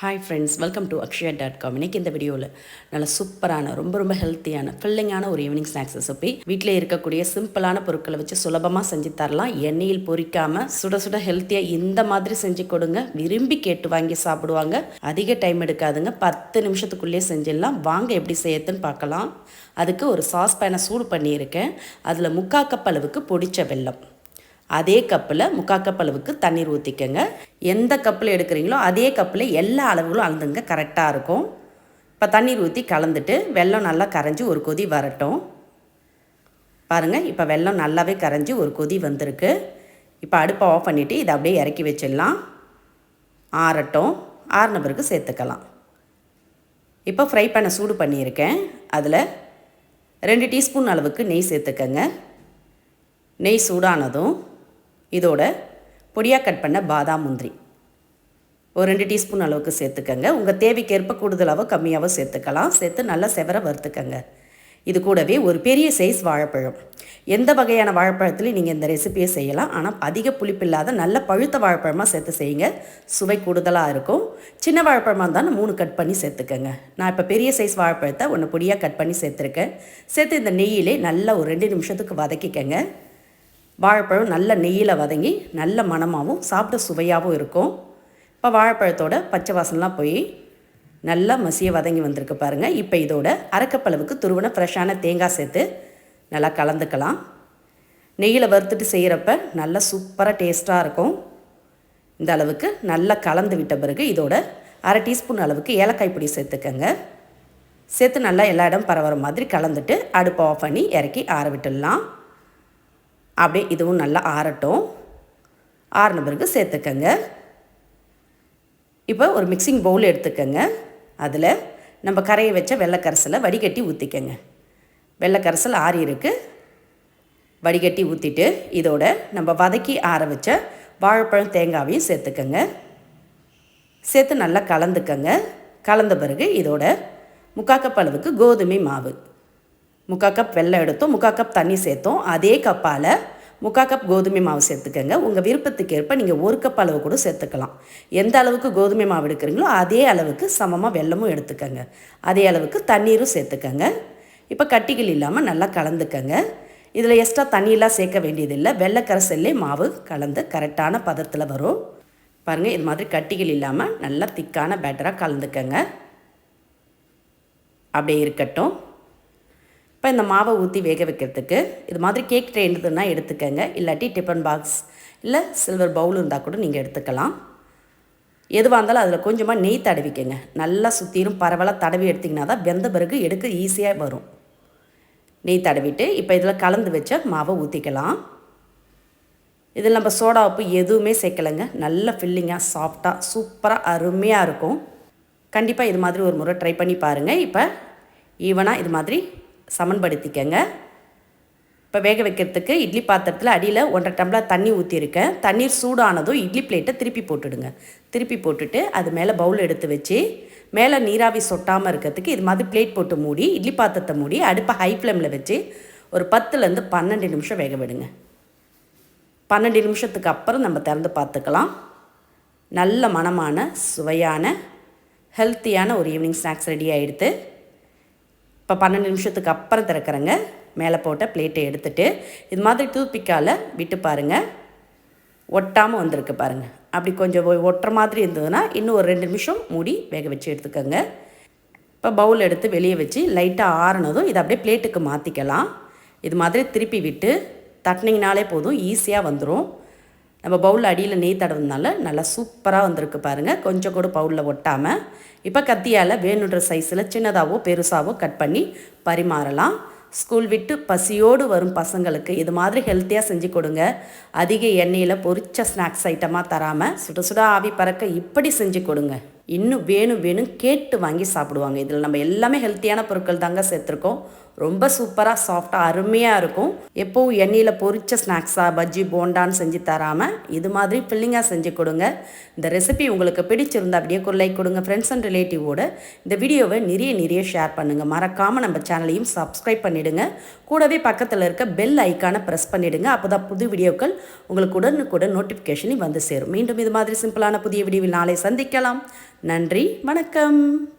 Hi friends welcome to Akshaya dot com இன்னைக்கு இந்த வீடியோவில் நல்ல சூப்பரான ரொம்ப ரொம்ப ஹெல்த்தியான ஃபில்லிங்கான ஒரு ஈவினிங் ஸ்நாக்ஸ் ரெசிபி வீட்டில் இருக்கக்கூடிய சிம்பிளான பொருட்களை வச்சு சுலபமாக செஞ்சு தரலாம். எண்ணெயில் பொரிக்காமல் சுட சுட ஹெல்த்தியாக இந்த மாதிரி செஞ்சு கொடுங்க. விரும்பி கேட்டு வாங்கி சாப்பிடுவாங்க. அதிக டைம் எடுக்காதுங்க. பத்து நிமிஷத்துக்குள்ளேயே செஞ்சிடலாம். வாங்க எப்படி செய்யறதுன்னு பார்க்கலாம். அதுக்கு ஒரு சாஸ் பேனை சூடு பண்ணியிருக்கேன். அதில் முக்கால் கப் அளவுக்கு பொடிச்ச வெல்லம். அதே கப்பில் முக்கால் கப் அளவுக்கு தண்ணீர் ஊற்றிக்கங்க எந்த கப்பில் எடுக்கிறீங்களோ அதே கப்பில் எல்லா அளவுகளும் அளந்துங்க கரெக்டாக இருக்கும். இப்போ தண்ணீர் ஊற்றி கலந்துட்டு வெல்லம் நல்லா கரைஞ்சி ஒரு கொதி வரட்டும். பாருங்கள் இப்போ வெல்லம் நல்லாவே கரைஞ்சி ஒரு கொதி வந்திருக்கு. இப்போ அடுப்பை ஆஃப் பண்ணிவிட்டு இதை அப்படியே இறக்கி வச்சிடலாம். ஆறட்டும். ஆறின பிறகு சேர்த்துக்கலாம். இப்போ ஃப்ரை பண்ண சூடு பண்ணியிருக்கேன். அதில் ரெண்டு டீஸ்பூன் அளவுக்கு நெய் சேர்த்துக்கங்க. நெய் சூடானதும் இதோட பொடியாக கட் பண்ண பாதாம் முந்திரி. ஒரு ரெண்டு டீஸ்பூன் அளவுக்கு சேர்த்துக்கங்க. உங்கள் தேவைக்கேற்ப கூடுதலாகவோ கம்மியாகவோ சேர்த்துக்கலாம். சேர்த்து நல்லா செவர வறுத்துக்கங்க. இது கூடவே ஒரு பெரிய சைஸ் வாழைப்பழம். எந்த வகையான வாழைப்பழத்துலையும் நீங்கள் இந்த ரெசிபியை செய்யலாம். ஆனால் அதிக புளிப்பில்லாத நல்ல பழுத்த வாழைப்பழமாக சேர்த்து செய்யுங்க. சுவை கூடுதலாக இருக்கும். சின்ன வாழைப்பழமாக இருந்தால் மூணு கட் பண்ணி சேர்த்துக்கங்க. நான் இப்போ பெரிய சைஸ் வாழைப்பழத்தை ஒன்று பொடியாக கட் பண்ணி சேர்த்துருக்கேன். சேர்த்து இந்த நெய்யிலே நல்லா ஒரு ரெண்டு நிமிஷத்துக்கு வதக்கிக்கங்க. வாழைப்பழம் நல்ல நெய்யில் வதங்கி நல்ல மணமாகவும் சாப்பிட சுவையாகவும் இருக்கும். இப்போ வாழைப்பழத்தோட பச்சை வாசனெலாம் போய் நல்லா மசிய வதங்கி வந்திருக்கு பாருங்கள் இப்போ இதோட அரைக்கப்பளவுக்கு துருவன ஃப்ரெஷ்ஷான தேங்காய் சேர்த்து நல்லா கலந்துக்கலாம். நெய்யில் வறுத்துட்டு செய்கிறப்ப நல்லா சூப்பராக டேஸ்ட்டாக இருக்கும். இந்த அளவுக்கு நல்லா கலந்து விட்ட பிறகு இதோட அரை டீஸ்பூன் அளவுக்கு ஏலக்காய் பொடி சேர்த்துக்கங்க. சேர்த்து நல்லா எல்லா இடம் பரவுற மாதிரி கலந்துட்டு அடுப்பை ஆஃப் பண்ணி இறக்கி ஆற விட்டுடலாம். அப்படியே இதுவும் நல்லா ஆறட்டும். ஆறின பிறகு சேர்த்துக்கங்க. இப்போ ஒரு மிக்சிங் பவுல் எடுத்துக்கங்க. அதில் நம்ம கரையை வச்ச வெள்ளைக்கரசலை வடிகட்டி ஊற்றிக்கங்க வெள்ளைக்கரசல் ஆறி இருக்கு. வடிகட்டி ஊற்றிட்டு இதோட நம்ம வதக்கி ஆற வச்ச வாழைப்பழம் தேங்காவையும் சேர்த்துக்கங்க. சேர்த்து நல்லா கலந்துக்கங்க. கலந்த பிறகு இதோட முக்காக்கப்பளவுக்கு கோதுமை மாவு. முக்கால் கப் வெள்ளம் எடுத்தோம். முக்கால் கப் தண்ணி சேர்த்தோம். அதே கப்பால் முக்கால் கப் கோதுமை மாவு சேர்த்துக்கோங்க. உங்கள் விருப்பத்துக்கு ஏற்ப நீங்கள் ஒரு கப் அளவு கூட சேர்த்துக்கலாம். எந்த அளவுக்கு கோதுமை மாவு எடுக்கிறீங்களோ அதே அளவுக்கு சமமாக வெள்ளமும் எடுத்துக்கோங்க. அதே அளவுக்கு தண்ணீரும் சேர்த்துக்கோங்க. இப்போ கட்டிகள் இல்லாமல் நல்லா கலந்துக்கங்க. இதில் எக்ஸ்ட்ரா தண்ணியெலாம் சேர்க்க வேண்டியதில்லை. வெள்ளைக்கரசல்லே மாவு கலந்து கரெக்டான பதத்தில் வரும். பாருங்கள் இது மாதிரி கட்டிகள் இல்லாமல் நல்லா திக்கான பேட்டராக கலந்துக்கங்க. அப்படியே இருக்கட்டும். இப்போ இந்த மாவை ஊற்றி வேக வைக்கிறதுக்கு இது மாதிரி கேக் ட்ரே இருந்ததுன்னா எடுத்துக்கங்க. இல்லாட்டி டிஃபன் பாக்ஸ் இல்லை சில்வர் பவுல் இருந்தால் கூட நீங்கள் எடுத்துக்கலாம். எதுவாக இருந்தாலும் அதில் கொஞ்சமாக நெய் தடவிக்கங்க. நல்லா சுற்றிலும் பரவலாக தடவி எடுத்திங்கன்னா தான் வெந்த பிறகு எடுக்க ஈஸியாக வரும். நெய் தடவிட்டு இப்போ இதில் கலந்து வச்ச மாவை ஊற்றிக்கலாம் இதில் நம்ம சோடா உப்பு எதுவுமே சேர்க்கலைங்க. நல்ல ஃபில்லிங்காக சாஃப்டாக சூப்பராக அருமையாக இருக்கும். கண்டிப்பாக இது மாதிரி ஒரு முறை ட்ரை பண்ணி பாருங்கள் இப்போ ஈவனாக இது மாதிரி சமன்படுத்திக்கங்க. இப்போ வேக வைக்கிறதுக்கு இட்லி பாத்திரத்தில் அடியில் ஒன்றரை டம்ளர் தண்ணி ஊற்றிருக்கேன் தண்ணீர் சூடானதும் இட்லி பிளேட்டை திருப்பி போட்டுடுங்க. திருப்பி போட்டுட்டு அது மேலே பவுல் எடுத்து வச்சு மேலே நீராவி சொட்டாமல் இருக்கிறதுக்கு இது மாதிரி பிளேட் போட்டு மூடி இட்லி பாத்திரத்தை மூடி அடுப்பை ஹை ஃப்ளேமில் வச்சு ஒரு பத்துலேருந்து பன்னெண்டு நிமிஷம் வேக விடுங்க. பன்னெண்டு நிமிஷத்துக்கு அப்புறம் நம்ம திறந்து பார்த்துக்கலாம். நல்ல மனமான சுவையான ஹெல்த்தியான ஒரு ஈவினிங் ஸ்நாக்ஸ் ரெடி ஆகிடுது இப்போ பன்னெண்டு நிமிஷத்துக்கு அப்புறம் திறக்கிறேங்க. மேலே போட்ட பிளேட்டை எடுத்துட்டு இது மாதிரி டூத்பிக்கால் விட்டு பாருங்கள் ஒட்டாமல் வந்திருக்கு பாருங்கள் அப்படி கொஞ்சம் ஒட்டுற மாதிரி இருந்ததுன்னா இன்னும் ஒரு ரெண்டு நிமிஷம் மூடி வேக வச்சு எடுத்துக்கோங்க. இப்போ பவுல் எடுத்து வெளியே வச்சு லைட்டாக ஆறுனதும் இதை அப்படியே பிளேட்டுக்கு மாற்றிக்கலாம் இது மாதிரி திருப்பி விட்டு தட்டினீங்கனாலே போதும் ஈஸியாக வந்துடும் நம்ம பவுலில் அடியில் நெய் தடவுனால நல்லா சூப்பராக வந்திருக்கு பாருங்கள் கொஞ்சம் கூட பவுலில் ஒட்டாமல் இப்போ கத்தியால் வேணுன்ற சைஸில் சின்னதாகவோ பெருசாகவோ கட் பண்ணி பரிமாறலாம். ஸ்கூல் விட்டு பசியோடு வரும் பசங்களுக்கு இது மாதிரி ஹெல்த்தியாக செஞ்சு கொடுங்க. அதிக எண்ணெயில் பொரிச்ச ஸ்நாக்ஸ் ஐட்டமாக தராமல் சுட சுட ஆவி பறக்க இப்படி செஞ்சு கொடுங்க. இன்னும் வேணும் வேணும் கேட்டு வாங்கி சாப்பிடுவாங்க. இதில் நம்ம எல்லாமே ஹெல்த்தியான பொருட்கள் தாங்க சேர்த்துருக்கோம். ரொம்ப சூப்பராக சாஃப்டாக அருமையாக இருக்கும். எப்போவும் எண்ணெயில் பொரிச்ச ஸ்நாக்ஸாக பஜ்ஜி போண்டான்னு செஞ்சு தராமல் இது மாதிரி ஃபில்லிங்காக செஞ்சு கொடுங்க. இந்த ரெசிபி உங்களுக்கு பிடிச்சிருந்தா அப்படியே ஒரு லைக் கொடுங்க ஃப்ரெண்ட்ஸ் அண்ட் ரிலேட்டிவோட இந்த வீடியோவை நிறைய நிறைய ஷேர் பண்ணுங்கள் மறக்காமல் நம்ம சேனலையும் சப்ஸ்கிரைப் பண்ணிவிடுங்க கூடவே பக்கத்தில் இருக்க பெல் ஐக்கானை ப்ரெஸ் பண்ணிவிடுங்க அப்போ தான் புது வீடியோக்கள் உங்களுக்கு உடனுக்குடன் நோட்டிஃபிகேஷனையும் வந்து சேரும். மீண்டும் இது மாதிரி சிம்பிளான புதிய வீடியோவில் நாளை சந்திக்கலாம். நன்றி வணக்கம்.